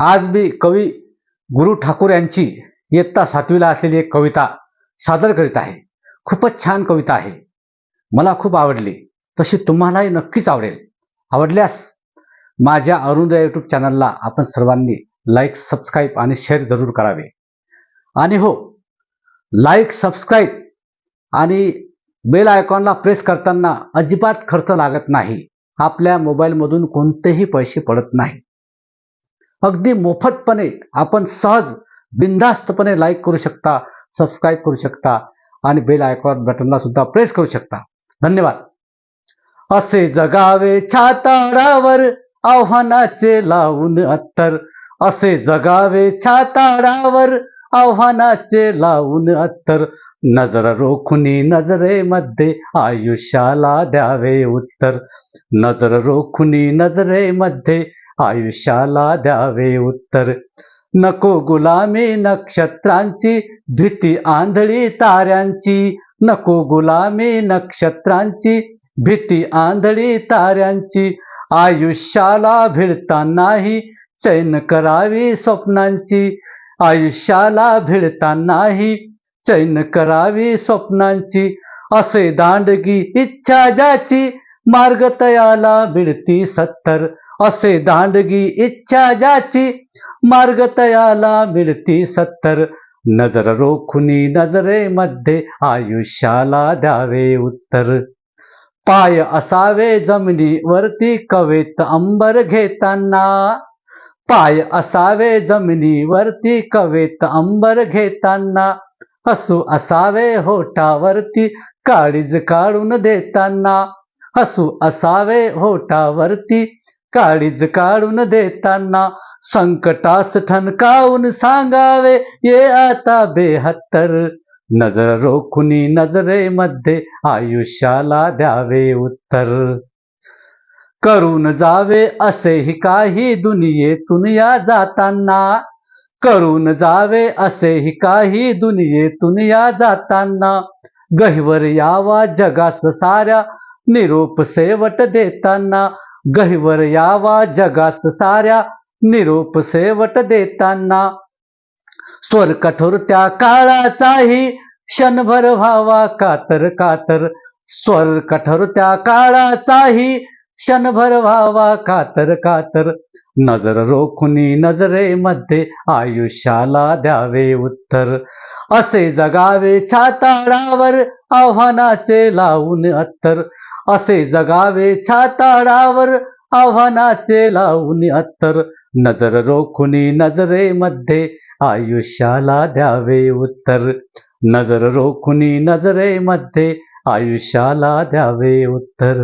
आज मी कवी गुरु ठाकूर यांची इयत्ता सातवीला असलेली एक कविता सादर करीत आहे. खूपच छान कविता आहे. मला खूप आवडली. तशी तुम्हालाही नक्कीच आवडेल. आवडल्यास माझ्या अरुणोदय यूट्यूब चॅनलला आपण सर्वांनी लाईक सबस्क्राईब आणि शेअर जरूर करावे. आणि हो लाईक सबस्क्राईब आणि बेल आयकॉनला प्रेस करताना अजिबात खर्च लागत नाही. आपल्या मोबाईलमधून कोणतेही पैसे पडत नाही. अगदी मोफतपणे आपण सहज बिंदास्तपणे लाईक करू शकता सबस्क्राईब करू शकता आणि बेल आयकॉन बटनला सुद्धा प्रेस करू शकता. धन्यवाद. असे जगावे छाताडावर आव्हानाचे लावून अत्तर. असे जगावे छाताडावर आव्हानाचे लावून अत्तर. नजर रोखुनी नजरेमध्ये आयुष्याला द्यावे उत्तर. नजर रोखुनी नजरेमध्ये आयुष्याला द्यावे उत्तर. नको गुलामी नक्षत्रांची भीती आंधळी ताऱ्यांची. नको गुलामी नक्षत्रांची भीती आंधळी ताऱ्यांची. आयुष्याला भिडतानाही चैन करावी स्वप्नांची. आयुष्याला भिडतानाही चैन करावी स्वप्नांची. असे दांडगी इच्छा ज्याची मार्ग तयाला भिडती सत्तर. असे दांडगी इच्छा ज्याची मार्ग तयाला मिळती सत्तर. नजर रोखुनी नजरेमध्ये आयुष्याला द्यावे उत्तर. पाय असावे जमिनीवरती कवेत अंबर घेताना. पाय असावे जमिनीवरती कवेत अंबर घेताना. हसू असावे होठावरती काळीज काढून देताना. हसू असावे होठावरती काळीज काढून देताना संकटास ठणकावून सांगावे ये आता बेहत्तर. नजर रोखुनी नजरेमध्ये आयुष्याला द्यावे उत्तर. करून जावे असेही काही दुनियेतून या जाताना. करून जावे असेही काही दुनियेतून या जाताना. गहिवर यावा जगास साऱ्या निरोप सेवट देताना. गहिवर यावा जगास साऱ्या निरूप सेवट देताना. स्वर कठोर त्या काळाचाही क्षणभर व्हावा कातर कातर. स्वर कठोर त्या काळाचाही क्षणभर व्हावा कातर कातर. नजर रोखुनी नजरेमध्ये आयुष्याला द्यावे उत्तर. असे जगावे छाताळावर आव्हानाचे लावून अत्तर. असे जगावे छाताडावर आव्हानाचे लावून अत्तर. नजर रोखुनी नजरेमध्ये आयुष्याला द्यावे उत्तर. नजर रोखुनी नजरेमध्ये आयुष्याला द्यावे उत्तर.